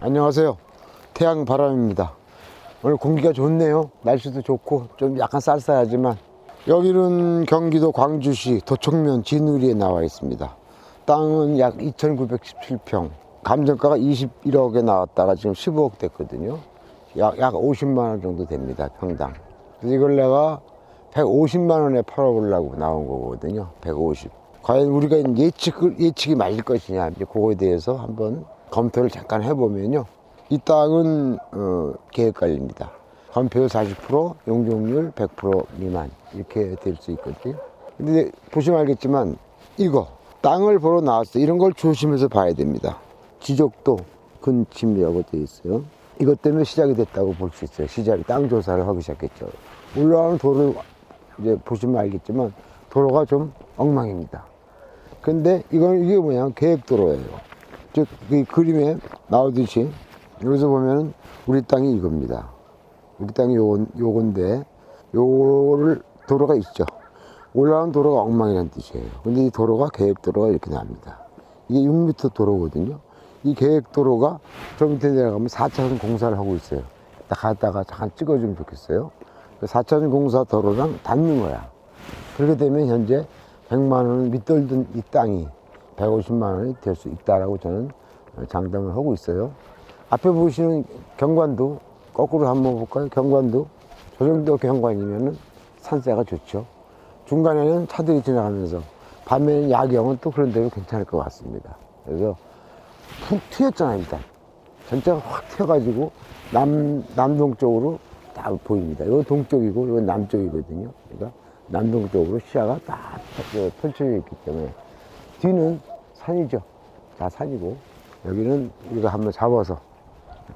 안녕하세요. 태양 바람입니다. 오늘 공기가 좋네요. 날씨도 좋고 좀 약간 쌀쌀하지만 여기는 경기도 광주시 도청면 진우리에 나와 있습니다. 땅은 약 2,917평. 감정가가 21억에 나왔다가 지금 15억 됐거든요. 약, 약 50만 원 정도 됩니다. 평당. 이걸 내가 150만 원에 팔아보려고 나온 거거든요. 150. 과연 우리가 예측을, 예측이 맞을 것이냐. 이제 그거에 대해서 한번 검토를 잠깐 해보면요. 이 땅은, 어, 계획관리입니다. 건폐율 40%, 용적률 100% 미만. 이렇게 될 수 있거든요. 근데 보시면 알겠지만, 이거, 땅을 보러 나왔어. 이런 걸 조심해서 봐야 됩니다. 지적도 근침이라고 되어 있어요. 이것 때문에 시작이 됐다고 볼 수 있어요. 시작이 땅 조사를 하기 시작했죠. 올라오는 도로 이제 보시면 알겠지만 도로가 좀 엉망입니다. 근데 이건 이게 뭐냐 계획 도로예요. 즉이 그림에 나오듯이 여기서 보면 우리 땅이 이겁니다. 우리 땅이 요 요건데 요거를 도로가 있죠. 올라오는 도로가 엉망이라는 뜻이에요. 근데 이 도로가 계획도로가 이렇게 나옵니다. 이게 6m 도로거든요. 이 계획도로가 저 밑에 내려가면 4차선 공사를 하고 있어요. 딱 갔다가 잠깐 찍어주면 좋겠어요. 그 4차선 공사 도로랑 닿는 거야. 그렇게 되면 현재 100만 원을 밑돌던 이 땅이 150만 원이 될 수 있다라고 저는 장담을 하고 있어요. 앞에 보시는 경관도 거꾸로 한번 볼까요? 경관도 저 정도 경관이면은 산세가 좋죠. 중간에는 차들이 지나가면서 밤에는 야경은 또 그런 대로 괜찮을 것 같습니다. 그래서 푹 튀었잖아요, 일단. 전체가 확 튀어가지고 남, 남동쪽으로 딱 보입니다. 이건 동쪽이고 이건 남쪽이거든요. 그러니까 남동쪽으로 시야가 딱 펼쳐져 있기 때문에 뒤는 산이죠. 다 산이고 여기는 우리가 한번 잡아서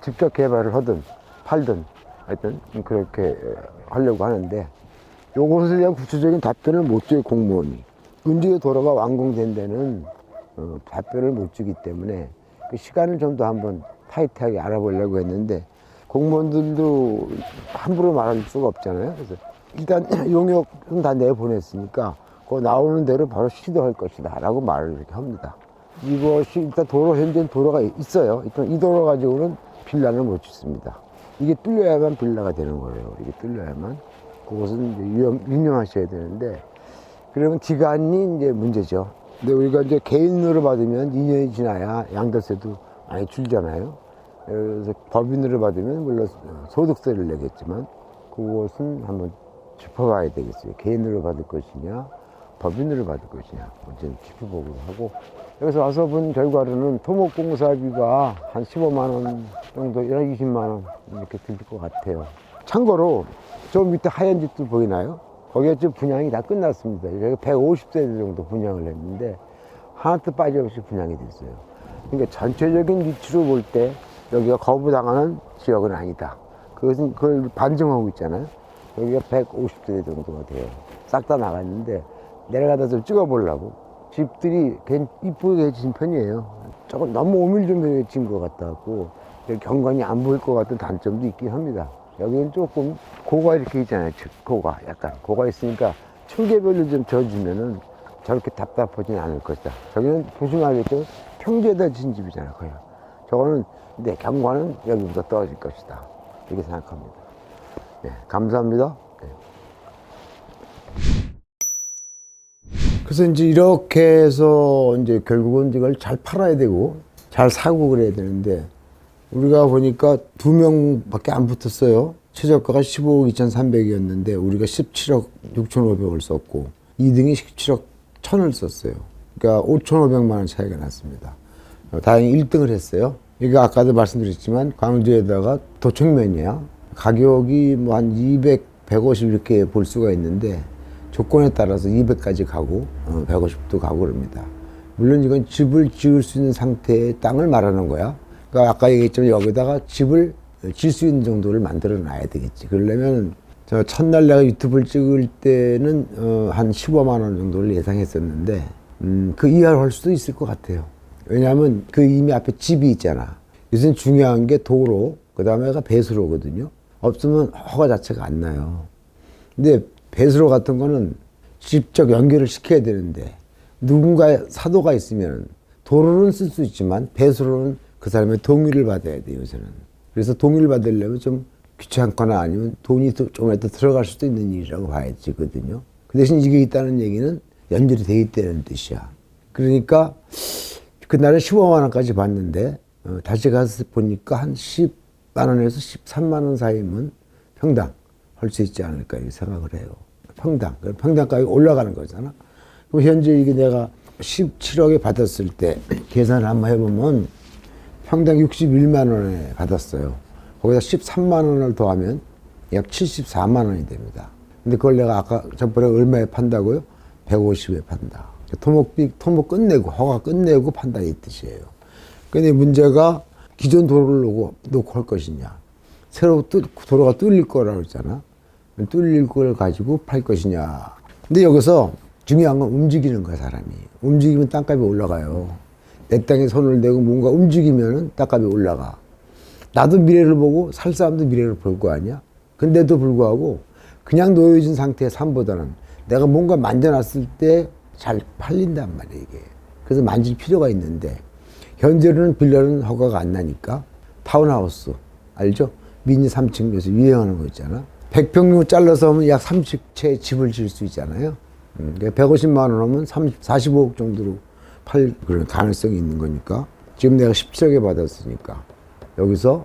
직접 개발을 하든 팔든 하여튼 그렇게 하려고 하는데 요것에 대한 구체적인 답변을 못 줘요, 공무원이. 문제의 도로가 완공된 데는 어, 답변을 못 주기 때문에 그 시간을 좀 더 한번 타이트하게 알아보려고 했는데 공무원들도 함부로 말할 수가 없잖아요. 그래서 일단 용역은 다 내보냈으니까 그 나오는 대로 바로 시도할 것이다 라고 말을 이렇게 합니다. 이것이 일단 도로 현재 도로가 있어요. 일단 이 도로 가지고는 빌라를 못 짓습니다. 이게 뚫려야만 빌라가 되는 거예요. 이게 뚫려야만 그것은 이제 유념, 유념하셔야 되는데 그러면 기간이 이제 문제죠. 근데 우리가 이제 개인으로 받으면 2년이 지나야 양도세도 많이 줄잖아요. 그래서 법인으로 받으면 물론 소득세를 내겠지만 그것은 한번 짚어봐야 되겠어요. 개인으로 받을 것이냐, 법인으로 받을 것이냐, 문제는 짚어보기로 하고 여기서 와서 본 결과로는 토목공사비가 한 15만 원 정도, 20만 원 이렇게 들 것 같아요. 참고로 저 밑에 하얀 집도 보이나요? 거기가 지금 분양이 다 끝났습니다. 여기가 150세대 정도 분양을 했는데 하나도 빠짐없이 분양이 됐어요. 그러니까 전체적인 위치로 볼 때 여기가 거부당하는 지역은 아니다. 그것은 그걸 반증하고 있잖아요. 여기가 150세대 정도가 돼요. 싹 다 나갔는데 내려가다 좀 찍어보려고 집들이 괜 이쁘게 진 편이에요. 조금 너무 오밀조밀하게 진것 같다고 경관이 안 보일 것 같은 단점도 있긴 합니다. 여기는 조금 고가 이렇게 있잖아요. 즉, 고가 약간 고가 있으니까 층계별로 좀 져주면은 저렇게 답답하진 않을 것이다. 저기는 보시면 알겠죠? 평지에다 진 집이잖아요. 거의. 저거는 내 경관은 여기보다 떨어질 것이다. 이렇게 생각합니다. 네, 감사합니다. 네. 그래서 이제 이렇게 해서 이제 결국은 이걸 잘 팔아야 되고 잘 사고 그래야 되는데 우리가 보니까 두 명밖에 안 붙었어요. 최저가가 15억 2,300이었는데 우리가 17억 6,500을 썼고 2등이 17억 1,000을 썼어요. 그러니까 5,500만 원 차이가 났습니다. 어, 다행히 1등을 했어요. 이게 아까도 말씀드렸지만 광주에다가 도청면이야. 가격이 뭐 한 200, 150 이렇게 볼 수가 있는데 조건에 따라서 200까지 가고 어, 150도 가고 그럽니다. 물론 이건 집을 지을 수 있는 상태의 땅을 말하는 거야. 그러니까 아까 얘기했지만 여기다가 집을 질 수 있는 정도를 만들어 놔야 되겠지. 그러려면 저 첫날 내가 유튜브를 찍을 때는 어, 한 15만 원 정도를 예상했었는데 음, 그 이하로 할 수도 있을 것 같아요. 왜냐하면 그 이미 앞에 집이 있잖아. 요즘 중요한 게 도로, 그 다음에가 배수로거든요. 없으면 허가 자체가 안 나요. 근데 배수로 같은 거는 직접 연결을 시켜야 되는데 누군가의 사도가 있으면 도로는 쓸 수 있지만 배수로는 그 사람의 동의를 받아야 돼요, 요새는. 그래서 동의를 받으려면 좀 귀찮거나 아니면 돈이 또 조금이라도 들어갈 수도 있는 일이라고 봐야지거든요. 그 대신 이게 있다는 얘기는 연결이 돼 있다는 뜻이야. 그러니까 그날에 15만 원까지 받는데 어, 다시 가서 보니까 한 10만 원에서 13만 원 사이면 평당 할 수 있지 않을까 이렇게 생각을 해요. 평당. 그럼 평당가격이 올라가는 거잖아. 그럼 현재 이게 내가 17억에 받았을 때 계산을 한번 해보면 평당 61만 원에 받았어요. 거기다 13만 원을 더하면 약 74만 원이 됩니다. 근데 그걸 내가 아까 전번에 얼마에 판다고요? 150에 판다. 토목비, 토목 끝내고, 허가 끝내고 판다 이 뜻이에요. 근데 문제가 기존 도로를 놓고, 놓고 할 것이냐. 새로 뚫, 도로가 뚫릴 거라고 했잖아. 뚫릴 걸 가지고 팔 것이냐. 근데 여기서 중요한 건 움직이는 거야, 사람이. 움직이면 땅값이 올라가요. 내 땅에 손을 대고 뭔가 움직이면은 땅값이 올라가. 나도 미래를 보고 살 사람도 미래를 볼 거 아니야? 근데도 불구하고 그냥 놓여진 상태의 삶보다는 내가 뭔가 만져놨을 때 잘 팔린단 말이야, 이게. 그래서 만질 필요가 있는데 현재로는 빌려는 허가가 안 나니까 타운하우스 알죠? 미니 3층에서 유행하는 거 있잖아. 100평 잘라서 하면 약 30채 집을 지을 수 있잖아요. 음, 150만 원 하면 30, 45억 정도로 팔 그런 가능성이 있는 거니까 지금 내가 17억에 받았으니까 여기서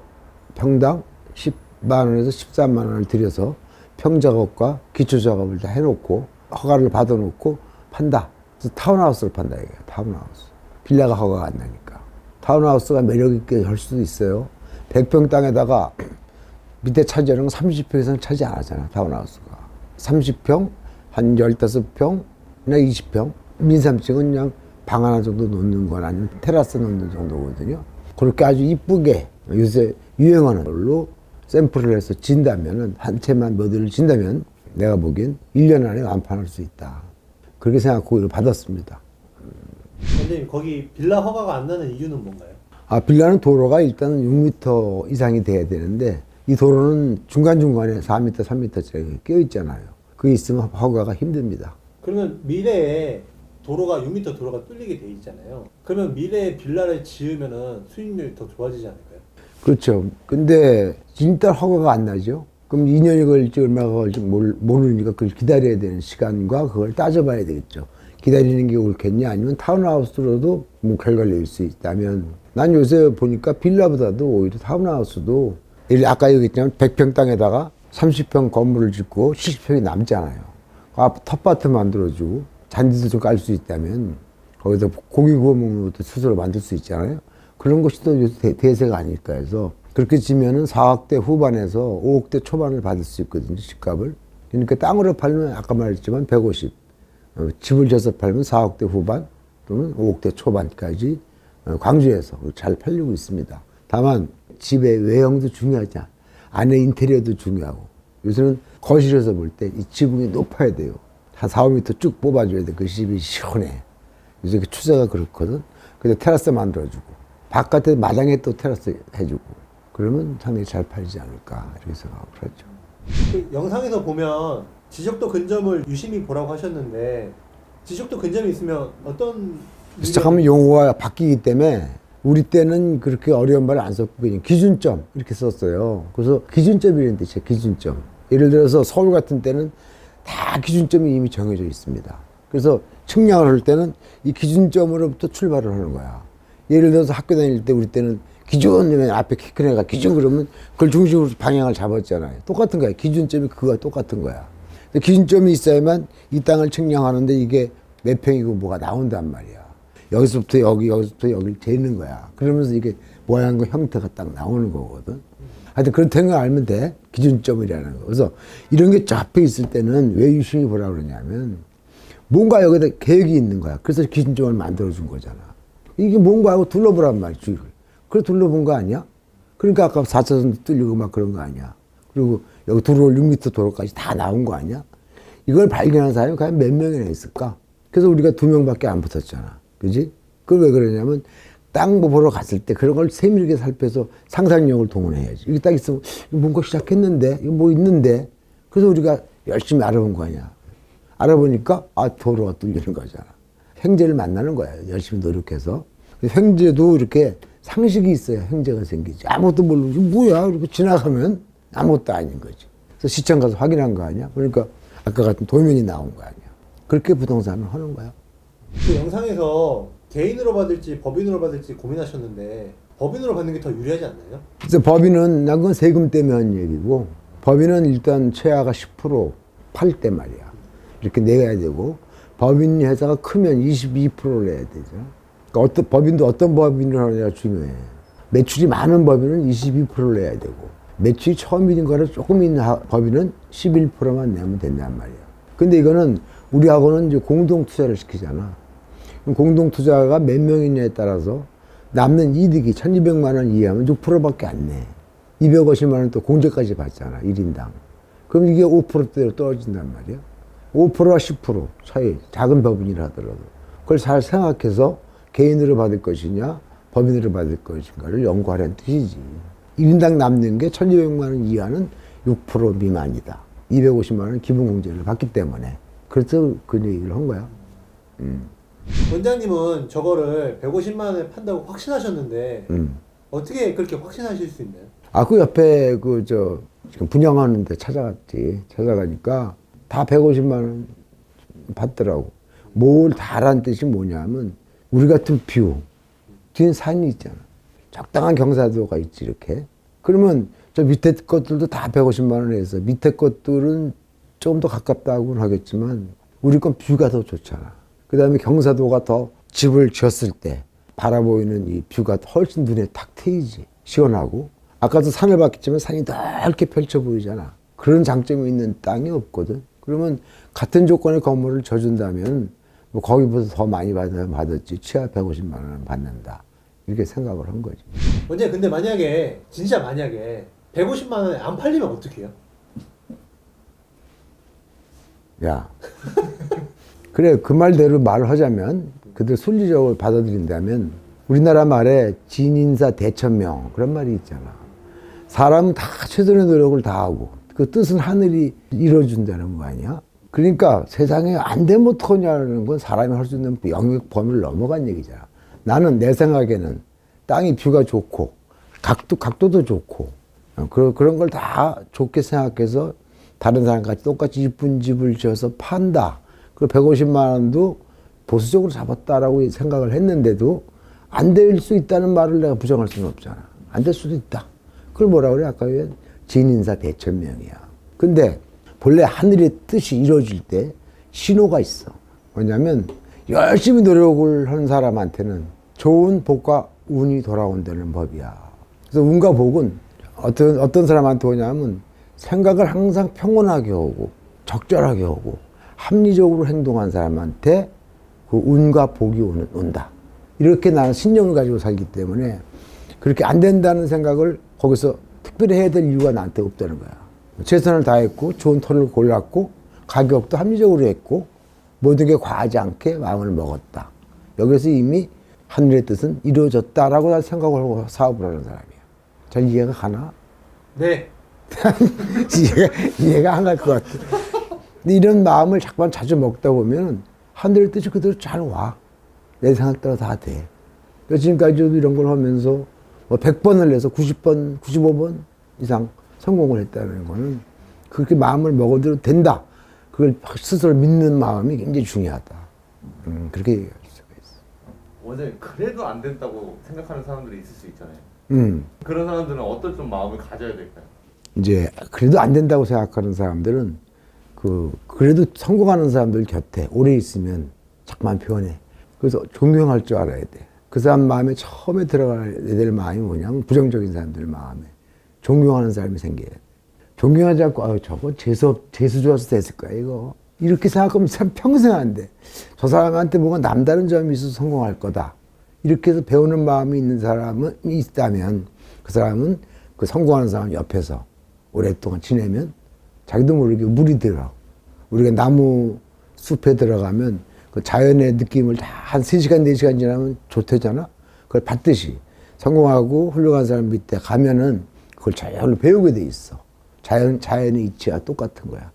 평당 10만 원에서 13만 원을 들여서 평작업과 기초작업을 다 해놓고 허가를 받아놓고 판다. 그래서 타운하우스를 판다 이게 타운하우스. 빌라가 허가가 안 나니까. 타운하우스가 매력 있게 할 수도 있어요. 100평 땅에다가 밑에 차지하는 건 30평 이상 차지 안 하잖아 타운하우스가. 30평, 한 15평, 그냥 20평. 민삼층은 그냥 방 하나 정도 놓는 건 아니면 테라스 놓는 정도거든요. 그렇게 아주 이쁘게 요새 유행하는 걸로 샘플을 해서 진다면은 한 채만 모델을 진다면 내가 보기엔 1년 안에 완판할 수 있다. 그렇게 생각하고 이걸 받았습니다. 원장님 거기 빌라 허가가 안 나는 이유는 뭔가요? 아, 빌라는 도로가 일단 6m 이상이 돼야 되는데 이 도로는 중간중간에 4m, 3m짜리 끼어 있잖아요. 그게 있으면 허가가 힘듭니다. 그러면 미래에 도로가 6m 도로가 뚫리게 돼 있잖아요. 그러면 미래에 빌라를 지으면은 수익률이 더 좋아지지 않을까요? 그렇죠. 근데 진짜 허가가 안 나죠. 그럼 2년이 걸릴지 얼마가 걸릴지 모르- 모르니까 그걸 기다려야 되는 시간과 그걸 따져봐야 되겠죠. 기다리는 게 옳겠냐 아니면 타운하우스로도 뭐 결과를 낼 수 있다면 난 요새 보니까 빌라보다도 오히려 타운하우스도 아까 얘기했지만 100평 땅에다가 30평 건물을 짓고 70평이 남잖아요. 앞 텃밭을 만들어주고 잔디도 좀 깔 수 있다면 거기서 고기 구워 먹는 것도 스스로 만들 수 있잖아요. 그런 것이 또 요새 대- 대세가 아닐까 해서 그렇게 지면은 4억대 후반에서 5억대 초반을 받을 수 있거든요, 집값을. 그러니까 땅으로 팔면 아까 말했지만 150. 어, 집을 져서 팔면 4억대 후반 또는 5억대 초반까지 어, 광주에서 잘 팔리고 있습니다. 다만 집의 외형도 중요하지 않 안에 인테리어도 중요하고 요새는 거실에서 볼 때 이 지붕이 높아야 돼요. 한 4, 5m 쭉 뽑아줘야 돼. 그 집이 시원해. 요새 그 추세가 그렇거든. 근데 테라스 만들어주고 바깥에 마당에 또 테라스 해주고 그러면 상당히 잘 팔리지 않을까 이렇게 생각을 하죠. 그 영상에서 보면 지적도 근점을 유심히 보라고 하셨는데 지적도 근점이 있으면 어떤 시작하면 용어가 바뀌기 때문에 우리 때는 그렇게 어려운 말을 안 썼고 그냥 기준점 이렇게 썼어요. 그래서 기준점이라는 뜻이에요. 기준점. 예를 들어서 서울 같은 때는 다 기준점이 이미 정해져 있습니다. 그래서 측량을 할 때는 이 기준점으로부터 출발을 하는 거야. 예를 들어서 학교 다닐 때 우리 때는 기준이면 앞에 키 큰 애가 기준 그러면 그걸 중심으로 방향을 잡았잖아요. 똑같은 거야. 기준점이 그거와 똑같은 거야. 기준점이 있어야만 이 땅을 측량하는데 이게 몇 평이고 뭐가 나온단 말이야. 여기서부터 여기, 여기서부터 여기 재는 거야. 그러면서 이게 모양과 형태가 딱 나오는 거거든. 하여튼 그렇다는 걸 알면 돼. 기준점이라는 거. 그래서 이런 게 잡혀 있을 때는 왜 유심히 보라 그러냐면 뭔가 여기다 계획이 있는 거야. 그래서 기준점을 만들어준 거잖아. 이게 뭔가 하고 둘러보란 주위를. 그래 둘러본 거 아니야? 그러니까 아까 4차선 뚫리고 막 그런 거 아니야. 그리고 여기 도로 6m 도로까지 다 나온 거 아니야? 이걸 발견한 사람이 과연 몇 명이나 있을까? 그래서 우리가 두 명밖에 안 붙었잖아. 그지? 그걸 왜 그러냐면 땅 보러 갔을 때 그런 걸 세밀하게 살펴서 상상력을 동원해야지. 이게 딱 있으면 뭔가 시작했는데, 이거 뭐 있는데. 그래서 우리가 열심히 알아본 거 아니야. 알아보니까 아 도로가 뚫리는 거잖아. 횡재를 만나는 거야. 열심히 노력해서. 횡재도 이렇게 상식이 있어야 형제가 생기지. 아무것도 모르고 뭐야 이렇게 지나가면 아무것도 아닌 거지. 그래서 시청 가서 확인한 거 아니야. 그러니까 아까 같은 도면이 나온 거 아니야. 그렇게 부동산을 하는 거야. 그 영상에서 개인으로 받을지 법인으로 받을지 고민하셨는데 법인으로 받는 게 더 유리하지 않나요? 그래서 법인은 난 그건 세금 때문에 한 얘기고 법인은 일단 최하가 10%팔 때 말이야. 이렇게 내야 되고 법인 회사가 크면 22%를 내야 되죠. 그러니까 어떤 법인도 어떤 법인을 하느냐가 중요해. 매출이 많은 법인은 22%를 내야 되고 매출이 처음인 거를 조금 있는 하- 법인은 11%만 내면 된단 말이야. 근데 이거는 우리하고는 이제 공동 투자를 시키잖아. 공동 투자가 몇 명이냐에 따라서 남는 이득이 1200만 원 이하면 6%밖에 안 내. 250만 원 또 공제까지 받잖아, 1인당. 그럼 이게 5%대로 떨어진단 말이야. 5%와 10% 차이, 작은 법인이라 하더라도. 그걸 잘 생각해서 개인으로 받을 것이냐, 법인으로 받을 것인가를 연구하라는 뜻이지. 1인당 남는 게 1200만 원 이하는 6% 미만이다. 250만 원 기본 공제를 받기 때문에. 그래서 그 얘기를 한 거야. 원장님은 저거를 150만 원에 판다고 확신하셨는데 음. 어떻게 그렇게 확신하실 수 있나요? 아, 그 옆에 그저 지금 분양하는데 찾아갔지. 찾아가니까 다 150만 원 받더라고. 뭘 다란 뜻이 뭐냐면 우리 같은 뷰 뒤엔 산이 있잖아. 적당한 경사도가 있지 이렇게. 그러면 저 밑에 것들도 다 150만 원에 해서 밑에 것들은 조금 더 가깝다고는 하겠지만 우리 건 뷰가 더 좋잖아. 그 다음에 경사도가 더 집을 지었을 때 바라보이는 이 뷰가 훨씬 눈에 탁 트이지. 시원하고 아까도 산을 봤겠지만 산이 넓게 펼쳐 보이잖아. 그런 장점이 있는 땅이 없거든. 그러면 같은 조건의 건물을 져준다면 뭐 거기보다 더 많이 받으면 받았지. 취하 150만 원은 받는다. 이렇게 생각을 한 거지. 원장님 근데 만약에 진짜 만약에 150만 원에 안 팔리면 어떻게 해요? 야. 그래, 그 말대로 말을 하자면, 그들 순리적으로 받아들인다면, 우리나라 말에 진인사 대천명, 그런 말이 있잖아. 사람은 다 최선의 노력을 다하고, 그 뜻은 하늘이 이뤄준다는 거 아니야? 그러니까 세상에 안 되면 어떡하냐는 건 사람이 할 수 있는 영역 범위를 넘어간 얘기잖아. 나는 내 생각에는 땅이 뷰가 좋고, 각도, 각도도 좋고, 어, 그런, 그런 걸 다 좋게 생각해서 다른 사람 같이 똑같이 이쁜 집을 지어서 판다. 그 150만 원도 보수적으로 잡았다라고 생각을 했는데도 안 될 수 있다는 말을 내가 부정할 수는 없잖아. 안 될 수도 있다. 그걸 뭐라 그래? 아까 왜 진인사 대천명이야. 근데 본래 하늘의 뜻이 이루어질 때 신호가 있어. 뭐냐면 열심히 노력을 하는 사람한테는 좋은 복과 운이 돌아온다는 법이야. 그래서 운과 복은 어떤 어떤 사람한테 오냐면 생각을 항상 평온하게 하고 적절하게 하고 합리적으로 행동한 사람한테 그 운과 복이 오는, 온다. 이렇게 나는 신념을 가지고 살기 때문에 그렇게 안 된다는 생각을 거기서 특별히 해야 될 이유가 나한테 없다는 거야. 최선을 다했고 좋은 톤을 골랐고 가격도 합리적으로 했고 모든 게 과하지 않게 마음을 먹었다. 여기서 이미 하늘의 뜻은 이루어졌다라고 난 생각을 하고 사업을 하는 사람이야. 잘 이해가 가나? 네. 이해가, 이해가 안 갈 것 같아. 근데 이런 마음을 자꾸만 자주 먹다 보면 하늘의 뜻이 그대로 잘 와. 내 생각대로 다 돼. 그래서 지금까지도 이런 걸 하면서 뭐 100번을 내서 90번, 95번 이상 성공을 했다는 거는 그렇게 마음을 먹어도 된다. 그걸 스스로 믿는 마음이 굉장히 중요하다. 음, 그렇게 얘기할 수가 있어. 원장님 그래도 안 된다고 생각하는 사람들이 있을 수 있잖아요. 음. 그런 사람들은 어떤 좀 마음을 가져야 될까요? 이제 그래도 안 된다고 생각하는 사람들은 그 그래도 성공하는 사람들 곁에 오래 있으면 자꾸만 변해. 그래서 존경할 줄 알아야 돼. 그 사람 마음에 처음에 들어가야 될 마음이 뭐냐면 부정적인 사람들 마음에 존경하는 사람이 생겨야 돼. 존경하지 않고 아 저거 재수 재수 좋아서 됐을 거야 이거 이렇게 생각하면 참 평생 안 돼. 저 사람한테 뭔가 남다른 점이 있어서 성공할 거다. 이렇게 해서 배우는 마음이 있는 사람은 있다면 그 사람은 그 성공하는 사람 옆에서 오랫동안 지내면 자기도 모르게 물이 들어. 우리가 나무 숲에 들어가면 그 자연의 느낌을 다 한 세시간네시간 지나면 좋대잖아. 그걸 받듯이 성공하고 훌륭한 사람 밑에 가면은 그걸 자연을 배우게 돼 있어. 자연, 자연의 이치와 똑같은 거야.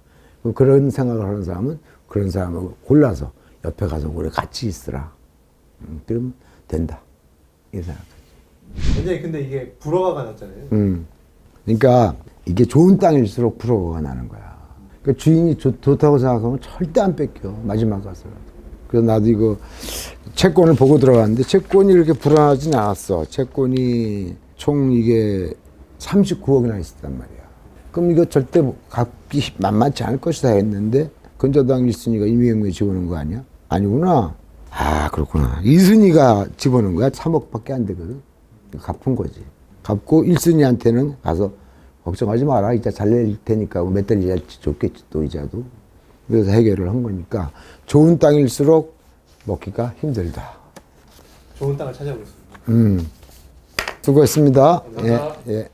그런 생각을 하는 사람은 그런 사람을 골라서 옆에 가서 우리 같이 있으라. 음, 그러면 된다. 이 생각. 완전히 근데 이게 불허가가 났잖아요. 음. 그러니까 이게 좋은 땅일수록 불호가 나는 거야. 그 주인이 좋, 좋다고 생각하면 절대 안 뺏겨. 마지막 가서. 그래서 나도 이거 채권을 보고 들어갔는데 채권이 이렇게 불안하진 않았어. 채권이 총 이게 39억이나 있었단 말이야. 그럼 이거 절대 뭐 갚기 만만치 않을 것이다 했는데 건자당 1순위가 이명웅이 집어넣은 거 아니야? 아니구나. 아 그렇구나. 이순위가 집어넣은 거야. 3억밖에 안 되거든. 갚은 거지. 갚고 1순위한테는 가서 걱정하지 마라. 이자 잘낼 테니까 몇 달 이자치 줬겠지 또 이자도. 그래서 해결을 한 거니까 좋은 땅일수록 먹기가 힘들다. 좋은 땅을 찾아보겠습니다. 음. 수고했습니다. 감사합니다. 예, 예.